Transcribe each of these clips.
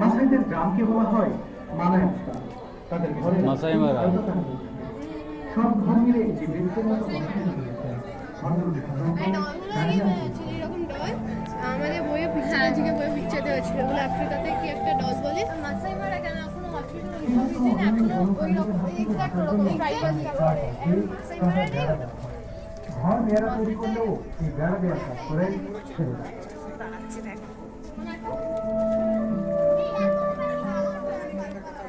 মাসাইদের গ্রামকে বলা হয় মানায় তাদের ঘরে মাসাই মারা। সব ঘর মিলে যে বৃত্তের মতো গঠন রয়েছে। ঘরগুলো সাধারণত ঘর বেড়া তৈরি করলেও এই বেড়া দেওয়ার করে ছেড়ে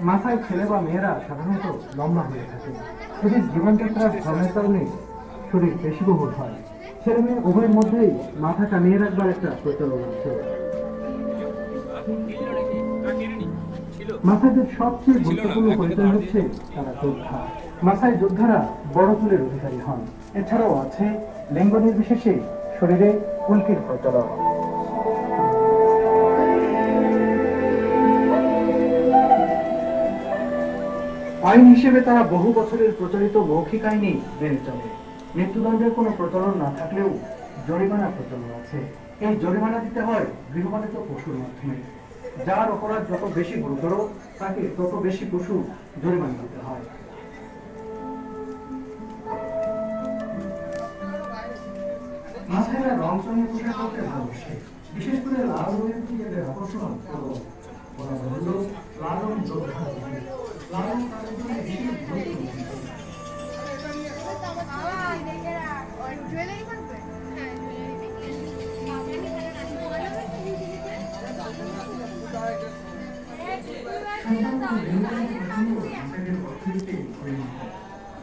মাথায় ছেলে বা মেয়েরা সাধারণত লম্বা হয়ে থাকে। এদের জীবনযাত্রার ধর্মের কারণে শরীর বেশি বহুল হয়, ছেলে মেয়ে উভয়ের মধ্যেই মাথা টানিয়ে রাখবার একটা প্রচলন আছে। মাসাইদের সবচেয়ে গুরুত্বপূর্ণ পরিচয় হচ্ছে তারা যোদ্ধা। মাসাই যোদ্ধারা বড় কুলের অধিকারী হন। এছাড়াও আছে লিঙ্গ নির্বিশেষে শরীরে উল্কির প্রচলন। আইন হিসেবে তারা বহু বছরের প্রচলিত মৌখিক আইনে মেনে চলে। মৃত্যুদণ্ডের কোনো প্রচলন না থাকলেও জরিমানা প্রচলন আছে। এই জরিমানা দিতে হয় গৃহপালিত পশুর মাধ্যমে। যার অপরাধ যত বেশি গুরুতর, তাকে তত বেশি পশু জরিমানা দিতে হয়। মাথায় রং পোশাক করতে ভালোবাসে। বিশেষ করে লাল রঙের এদের আকর্ষণ তাদের জন্য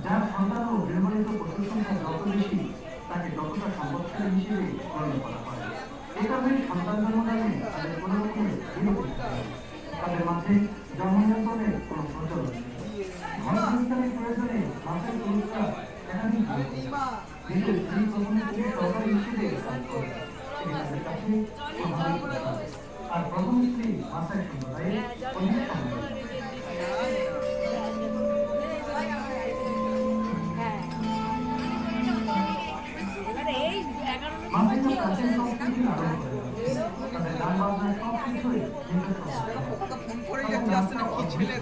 যার সন্তান ও গৃহপালিত পশুর সংখ্যা যত বেশি তাকে যতটা সম্পদশালী হিসেবে গণ্য করা হয় এ কারণে সন্তান জন্মদানে তাদের কোনো রকমের বিরতি থাকে না। তাদের মাঝে জন্ম নিয়ন্ত্রণের কোনো প্রচলন নেই ঘর সংস্থানের প্রয়োজনে মাসের পুরুষরা একাধিক বিয়ে করে। দেশের স্ত্রী প্রথমে পুরুষ সরকারি হিসেবে কাজ করে এটি তাদের কাছে আর প্রথম স্ত্রী মাসায় সম্প্রদায়ে অনেক মাসাইরা প্রাচীন সংস্কৃতি আরম্ভ করে তাদের গান বাজনা সব কিছুই ফোন করে যাচ্ছে আসছে কি ছেলে